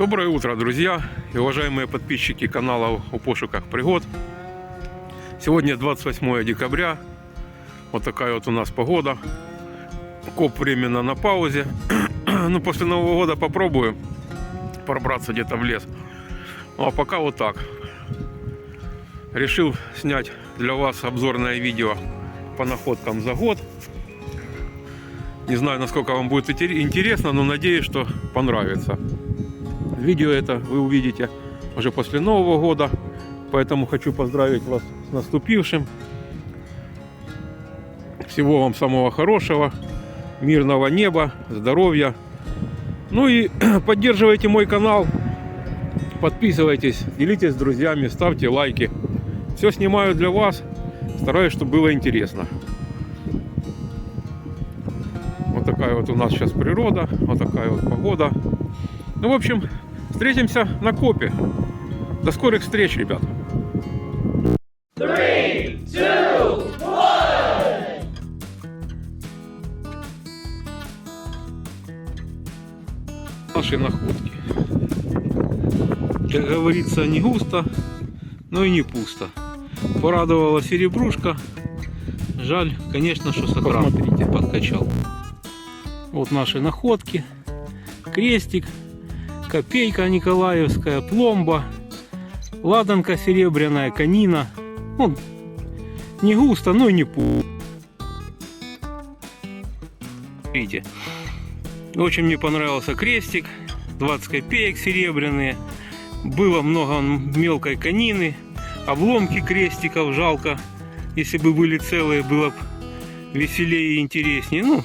Доброе утро, друзья и уважаемые подписчики канала «У пошуках пригод». Сегодня 28 декабря. Вот такая вот у нас погода. Коп временно на паузе. Ну, после Нового года попробую пробраться где-то в лес. Ну, а пока вот так. Решил снять для вас обзорное видео по находкам за год. Не знаю, насколько вам будет интер- интересно, но надеюсь, что понравится. Видео это вы увидите уже после Нового года, поэтому хочу поздравить вас с наступившим. Всего вам самого хорошего, мирного неба, здоровья. Ну и поддерживайте мой канал, подписывайтесь, делитесь с друзьями, ставьте лайки. Все снимаю для вас, стараюсь, чтобы было интересно. Вот такая вот у нас сейчас природа, вот такая вот погода. Ну, в общем, встретимся на копе. До скорых встреч, ребят. Наши находки. Как говорится, не густо, но и не пусто. Порадовала серебрушка. Жаль, конечно, что Сакрам подкачал. Вот наши находки. Крестик, копейка Николаевская, пломба, ладанка серебряная, канина. Ну, не густо, но и не пусто. Видите. Очень мне понравился крестик. 20 копеек серебряные. Было много мелкой конины. Обломки крестиков жалко. Если бы были целые, было бы веселее и интереснее. Ну,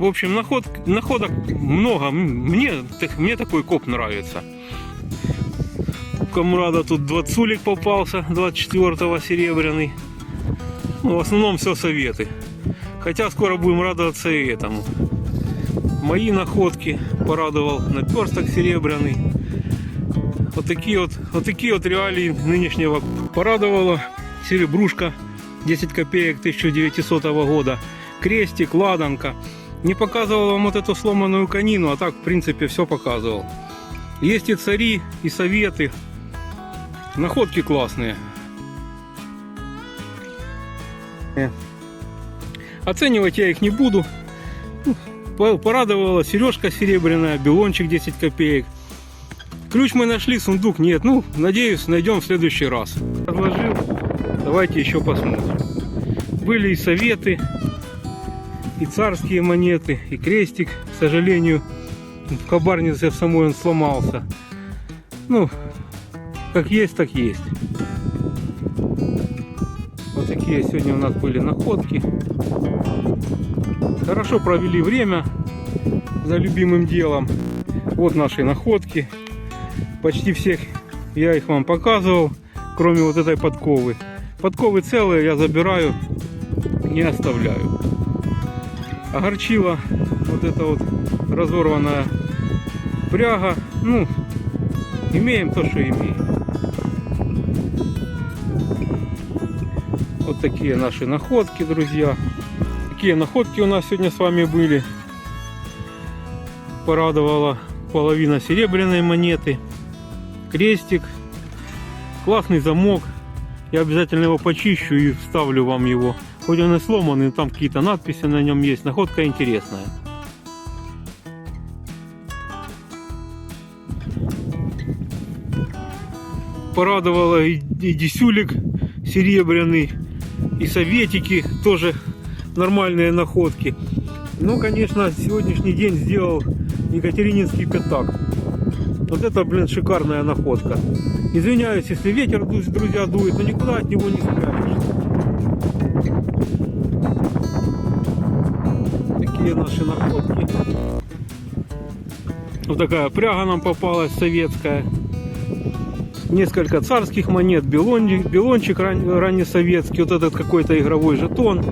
в общем, наход, находок много. Мне, мне такой коп нравится. Камрада тут двадцулик попался, 24-го серебряный. Ну, в основном все советы. Хотя скоро будем радоваться и этому. Мои находки порадовал наперсток серебряный. Вот такие вот, вот такие вот реалии нынешнего порадовала серебрушка 10 копеек 1900 года, крестик, ладанка. Не показывал вам вот эту сломанную конину, а так, в принципе, все показывал. Есть и цари, и советы. Находки классные. Э. Оценивать я их не буду. Ну, по- Порадовала сережка серебряная, белончик 10 копеек. Ключ мы нашли, сундук нет. Ну, надеюсь, найдем в следующий раз. Разложил. Давайте еще посмотрим. Были и советы, и царские монеты, и крестик. К сожалению, в кабарнице в самой он сломался. Ну, как есть, так есть. Вот такие сегодня у нас были находки. Хорошо провели время за любимым делом. Вот наши находки. Почти всех я их вам показывал, кроме вот этой подковы. Подковы целые я забираю, не оставляю. Огорчила вот эта вот разорванная пряга. Ну, имеем то, что имеем. Вот такие наши находки, друзья. Такие находки у нас сегодня с вами были. Порадовала половина серебряной монеты. Крестик. Классный замок. Я обязательно его почищу и вставлю вам его. Хоть он и сломанный, там какие-то надписи на нем есть. Находка интересная. Порадовала и, и десюлик серебряный, и советики тоже нормальные находки. Ну, конечно, сегодняшний день сделал Екатерининский пятак. Вот это, блин, шикарная находка. Извиняюсь, если ветер, друзья, дует, но никуда от него не спрячешься. Такие наши находки. Вот такая пряга нам попалась советская. Несколько царских монет, белончик, белончик ран- раннесоветский, вот этот какой-то игровой жетон.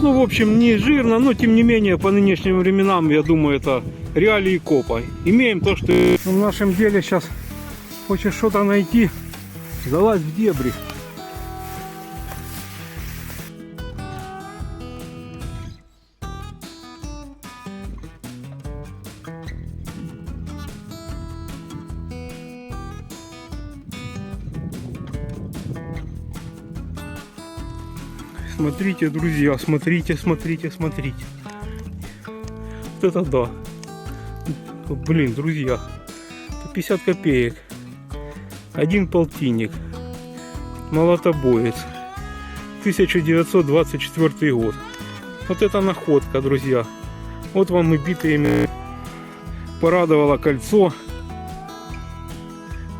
Ну, в общем, не жирно, но тем не менее, по нынешним временам, я думаю, это реалии копа. Имеем то, что в нашем деле сейчас хочешь что-то найти, залазь в дебри. Смотрите, друзья, смотрите, смотрите, смотрите. Вот это да. Блин, друзья, это 50 копеек. Один полтинник. Молотобоец. 1924 год. Вот это находка, друзья. Вот вам и битые Порадовало кольцо.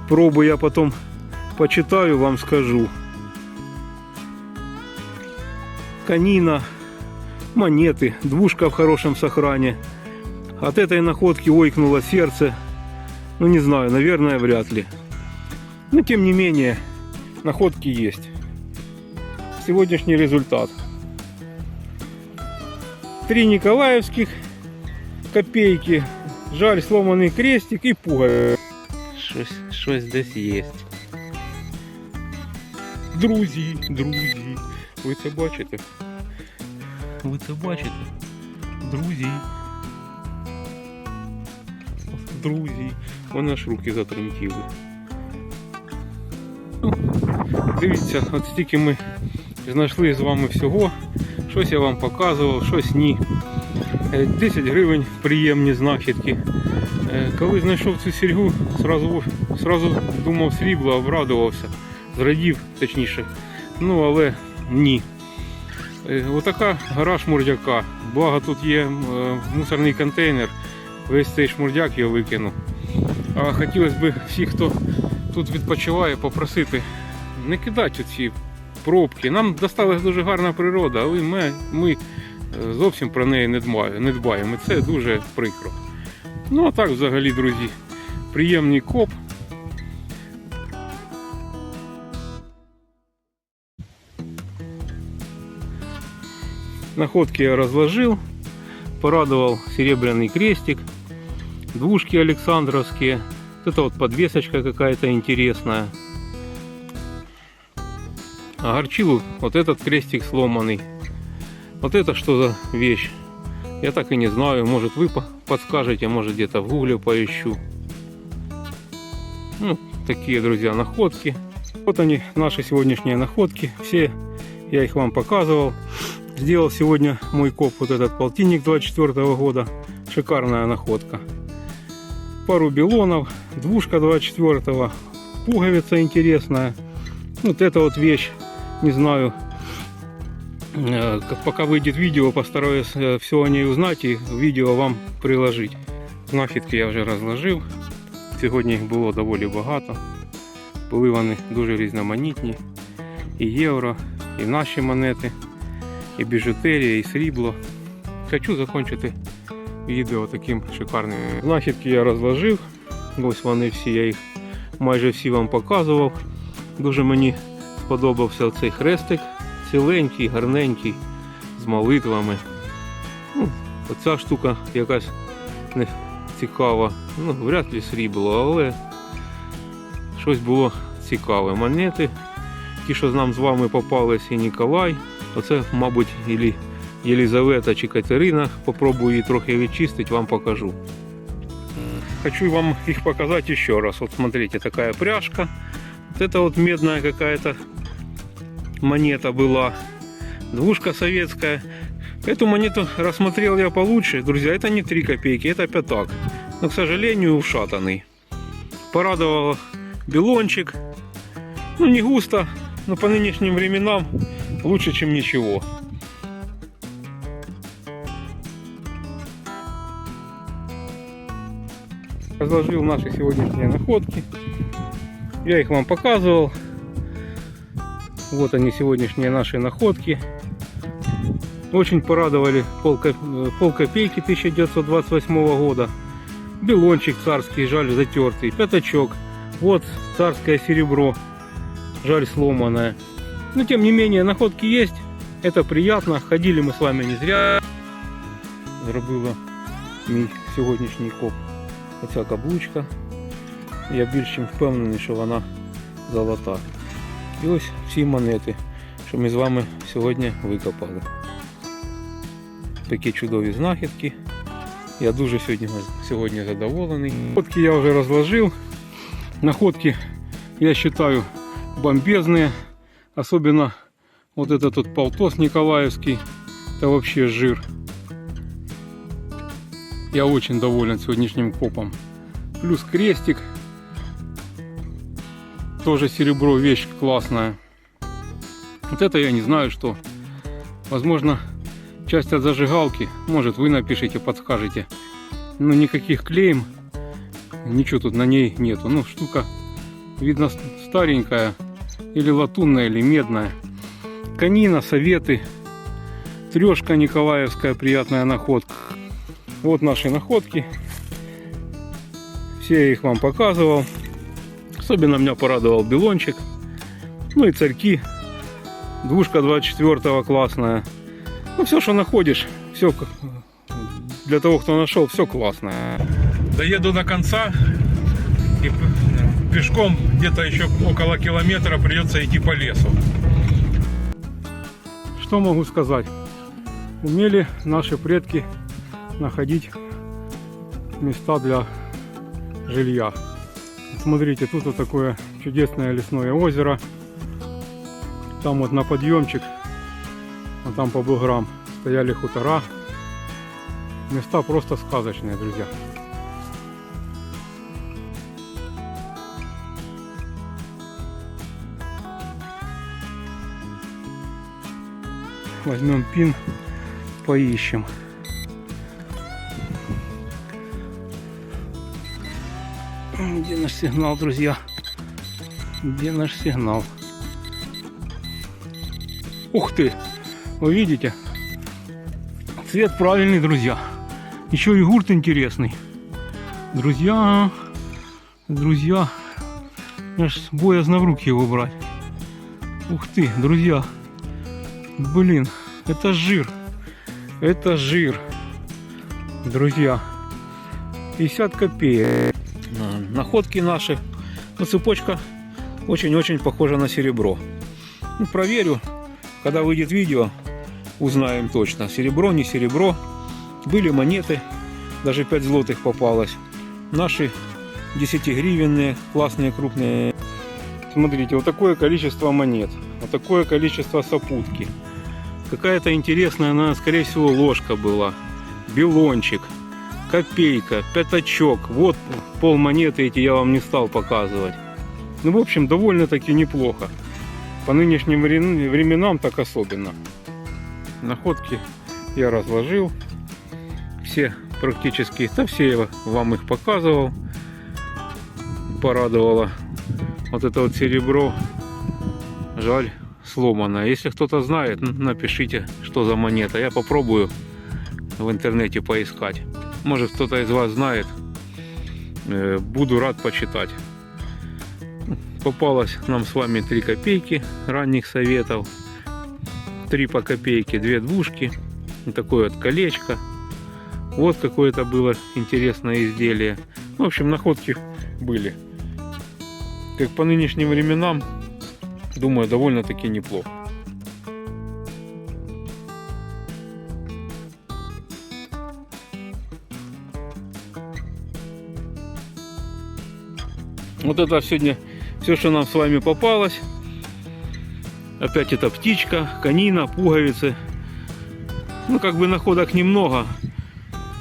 Пробу я потом почитаю, вам скажу Канина, монеты, двушка в хорошем сохране. От этой находки ойкнуло сердце. Ну не знаю, наверное, вряд ли. Но тем не менее, находки есть. Сегодняшний результат. Три николаевских копейки. Жаль, сломанный крестик и пуговица. Щось, щось десь є. Друзі, друзі. Ви це бачите? Ви це бачите? Друзі. Друзі. Вони аж руки затремтіли. Дивіться, от стільки ми знайшли з вами всього. Щось я вам показував, щось ні. Е, 10 гривень приємні знахідки. Е, Коли знайшов цю сільгу, сразу, сразу думав срібло, обрадувався зрадів, точніше. Ну, але ні. Е, Отака гора шмурдяка. Благо тут є е, мусорний контейнер. Весь цей шмурдяк я викину. А хотілося б всіх, хто тут відпочиває, попросити не кидати ці пробки. Нам досталась дуже гарна природа, але ми, ми е, зовсім про неї. Не дбаємо. Це дуже прикро. Ну а так взагалі, друзі, приємний коп. Находки я разложил. Порадовал серебряный крестик. Двушки Александровские. Вот это вот подвесочка какая-то интересная. А горчилу вот этот крестик сломанный. Вот это что за вещь? Я так и не знаю. Может вы по- подскажете, может где-то в гугле поищу. Ну, такие, друзья, находки. Вот они, наши сегодняшние находки. Все я их вам показывал. Сделал сегодня мой коп вот этот полтинник 24 года. Шикарная находка. Пару белонов, двушка 24 пуговица интересная. Вот эта вот вещь, не знаю, э, как- пока выйдет видео, постараюсь все о ней узнать и видео вам приложить. Знахідки я вже розложив. Сьогодні їх було доволі багато. Були вони дуже різноманітні. І євро, і наші монети і біжутерія, і срібло. Хочу закінчити відео таким шикарним. Знахідки я розложив. Ось вони всі, я їх майже всі вам показував. Дуже мені сподобався цей хрестик. Ціленький, гарненький, з молитвами. Ну, оця штука якась не цікава. Ну, вряд ли срібло, але щось було цікаве. Монети. Ті, що нам з вами попалися, і Ніколай. Оце, мабуть, ілі Єлизавета чи Катерина. Попробую її трохи відчистити, вам покажу. Хочу вам их показать еще раз. Вот смотрите, такая пряжка. Вот это вот медная какая-то монета была. Двушка советская. Эту монету рассмотрел я получше. Друзья, это не 3 копейки, это пятак. Но, к сожалению, ушатанный. Порадовал белончик. Ну, не густо, но по нынешним временам лучше, чем ничего. Разложил наши сегодняшние находки. Я их вам показывал. Вот они сегодняшние наши находки. Очень порадовали пол, пол копейки 1928 года. Белончик царский, жаль затертый. Пятачок. Вот царское серебро. Жаль сломанное. Но тем не менее находки есть. Это приятно. Ходили мы с вами не зря. Зробила мій сьогоднішній коп. Оця каблучка. Я більш чим впевнений, що вона золота. І ось всі монети, що ми з вами сьогодні викопали. Такі чудові знахідки. Я дуже сьогодні, сьогодні задоволений. Находки я вже розложив. Находки, я вважаю, бомбезные. Особенно Вот это тут полтос Николаевский. Это вообще жир. Я очень доволен сегодняшним копом. Плюс крестик. Тоже серебро, вещь классная. Вот это я не знаю что. Возможно, часть от зажигалки. Может вы напишите, подскажете. Но никаких клеем. Ничего тут на ней нету. Ну, штука, видно, ст- старенькая. Или латунная, или медная. Канина, советы. Трешка Николаевская, приятная находка. Вот наши находки. Все я их вам показывал. Особенно меня порадовал белончик. Ну и царьки. Двушка 24 классная. Ну все, что находишь, все для того, кто нашел, все классное. доеду до конца и пешком где-то еще около километра придется идти по лесу. Что могу сказать? Умели наши предки находить места для жилья. Смотрите, тут вот такое чудесное лесное озеро. Там вот на подъемчик, а там по буграм стояли хутора. Места просто сказочные, друзья. Возьмем пин, поищем. Где наш сигнал, друзья? Где наш сигнал? Ух ты! Вы видите? Цвет правильный, друзья. Еще и гурт интересный. Друзья, друзья, аж боязно в руки его брать. Ух ты, друзья. Блин, это жир. Это жир. Друзья. 50 копеек. Находки наши. Ну, цепочка очень-очень похожа на серебро. Ну, проверю. Когда выйдет видео, узнаем точно. Серебро, не серебро. Были монеты. Даже 5 злотых попалось. Наши 10-гривенные, классные, крупные. Смотрите, вот такое количество монет. Вот такое количество сопутки. Какая-то интересная, она, скорее всего, ложка была. Белончик, копейка, пятачок. Вот пол монеты эти я вам не стал показывать. Ну, в общем, довольно-таки неплохо. По нынешним времен- временам так особенно. Находки я разложил. Все практически, да все я вам их показывал. Порадовало. Вот это вот серебро. Жаль, сломано. Если кто-то знает, напишите, что за монета. Я попробую в интернете поискать. Может, кто-то из вас знает. Э, Буду рад почитать. Попалось нам с вами 3 копейки ранних советов. 3 по копейке, 2 двушки. Такое вот колечко. Вот какое-то было интересное изделие. В общем, находки были. Как по нынешним временам, думаю, довольно-таки неплохо. Вот это сегодня все, что нам с вами попалось. Опять это птичка, канина, пуговицы. Ну, как бы находок немного,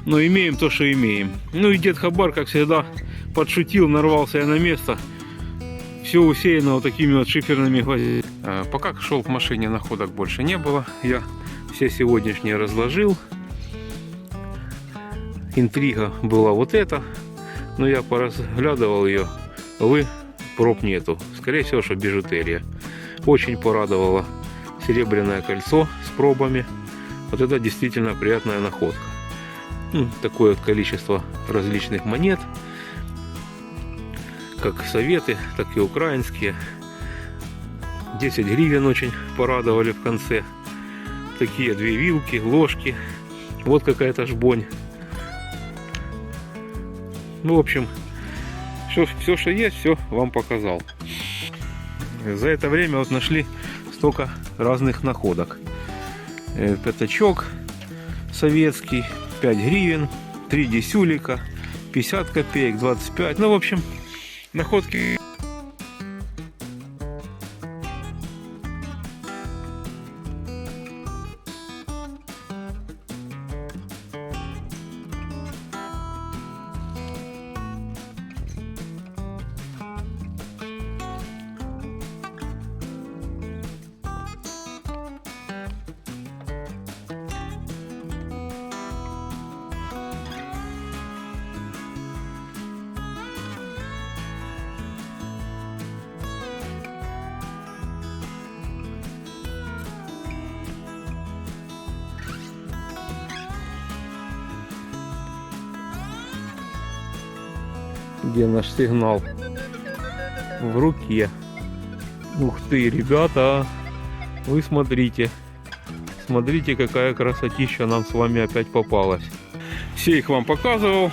но имеем то, что имеем. Ну и дед Хабар, как всегда, подшутил, нарвался я на место. Все усеяно вот такими вот шиферными гвоздями. А, Пока шел в машине, находок больше не было. Я все сегодняшние разложил. Интрига была вот эта. Но я поразглядывал ее. Вы проб нету. Скорее всего, что бижутерия. Очень порадовало серебряное кольцо с пробами. Вот это действительно приятная находка. Ну, такое количество различных монет. Как советы, так и украинские. 10 гривен очень порадовали в конце. Такие две вилки, ложки. Вот какая-то жбонь. Ну, в общем, все, все, что есть, все вам показал. За это время вот нашли столько разных находок. Э, Пятачок советский, 5 гривен, 3 десюлика, 50 копеек, 25. Ну, в общем, находки Где наш сигнал? В руке. Ух ты, ребята, вы смотрите. Смотрите, какая красотища нам с вами опять попалась. Все их вам показывал.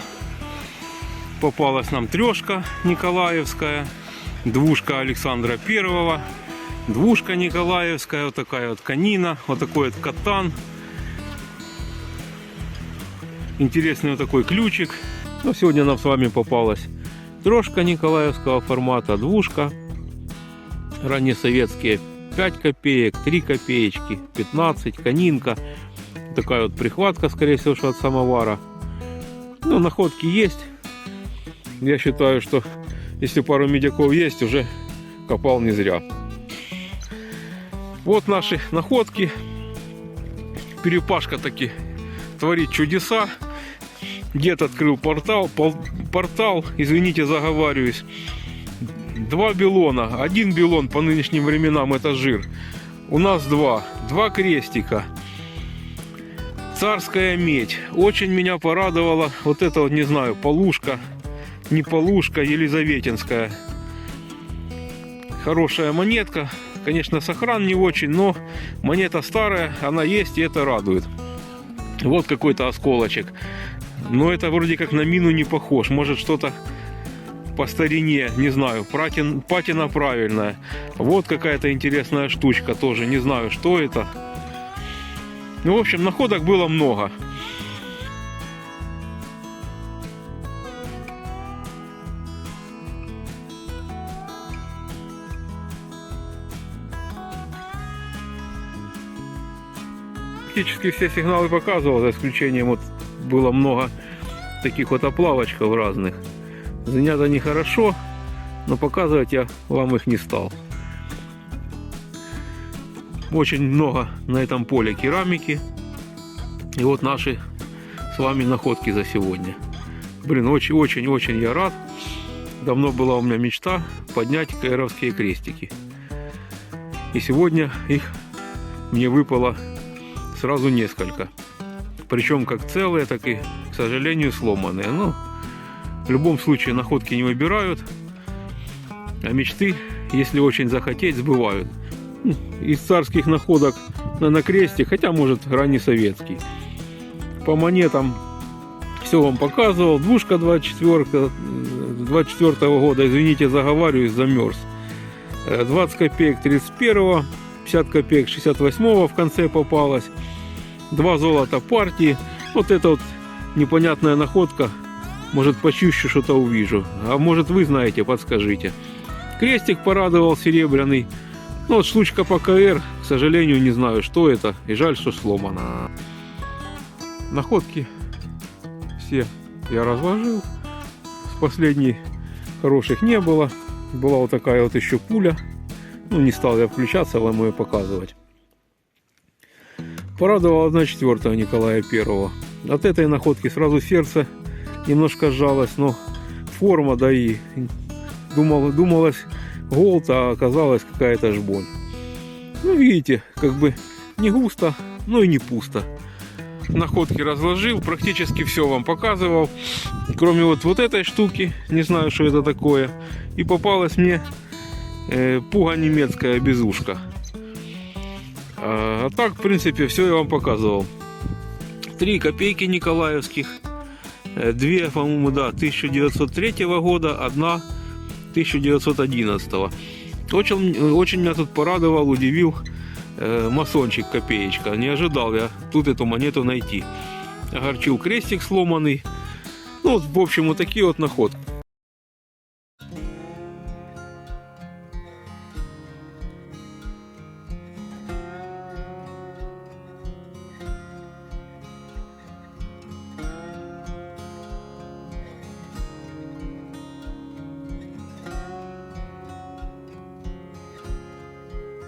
Попалась нам трешка Николаевская, двушка Александра Первого, двушка Николаевская, вот такая вот канина, вот такой вот катан. Интересный вот такой ключик. Ну, сегодня нам с вами попалась трошка Николаевского формата, двушка. Раннесоветские 5 копеек, 3 копеечки, 15, канинка. Такая вот прихватка, скорее всего, что от самовара. Ну, находки есть. Я считаю, что если пару медяков есть, уже копал не зря. Вот наши находки. Перепашка таки творит чудеса. Дед открыл портал, пол- портал, извините, заговариваюсь. Два билона. Один билон по нынешним временам это жир. У нас два. Два крестика. Царская медь. Очень меня порадовала вот это вот, не знаю, полушка. Не полушка, Елизаветинская. Хорошая монетка. Конечно, сохран не очень, но монета старая, она есть, и это радует. Вот какой-то осколочек. Но это вроде как на мину не похож. Может что-то по старине, не знаю, патин, патина правильная. Вот какая-то интересная штучка тоже, не знаю, что это. Ну, в общем, находок было много. Практически все сигналы показывал, за исключением вот было много таких вот оплавочков разных. Звенят они хорошо, но показывать я вам их не стал. Очень много на этом поле керамики. И вот наши с вами находки за сегодня. Блин, очень-очень-очень я рад. Давно была у меня мечта поднять кэровские крестики. И сегодня их мне выпало сразу несколько. Причем как целые, так и, к сожалению, сломанные. Ну, в любом случае находки не выбирают, а мечты, если очень захотеть, сбывают. Ну, Из царских находок на, на кресте, хотя может раннесоветский. По монетам все вам показывал. Двушка 24, э, 24 года, извините, заговариваюсь, замерз. Э, 20 копеек 31 50 копеек 68 в конце попалась. Два золота партии. Вот это вот непонятная находка. Может, почище что-то увижу. А может, вы знаете, подскажите. Крестик порадовал серебряный. Ну, вот штучка по КР, к сожалению, не знаю, что это. И жаль, что сломана. Находки все я разложил. С последней хороших не было. Была вот такая вот еще пуля. Ну, не стал я включаться, вам ее показывать. Порадовала одна четвертая Николая Первого. От этой находки сразу сердце немножко сжалось, но форма, да и думал, думалось голд, а оказалась какая-то жбонь. Ну, видите, как бы не густо, но и не пусто. Находки разложил, практически все вам показывал. Кроме вот, вот этой штуки, не знаю, что это такое. И попалась мне э, пуга немецкая безушка. А, а так, в принципе, все я вам показывал. Три копейки николаевских. Э, Две, по-моему, да, 1903 года, одна 1911. Очень, очень меня тут порадовал, удивил э, масончик копеечка. Не ожидал я тут эту монету найти. Огорчил крестик сломанный. Ну, в общем, вот такие вот находки.